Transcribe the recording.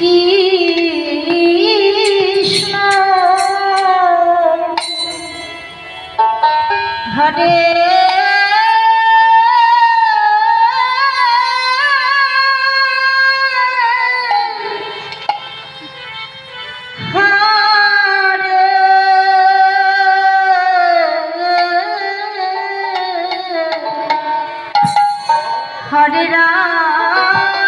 Krishna. Hare Hare. Ram.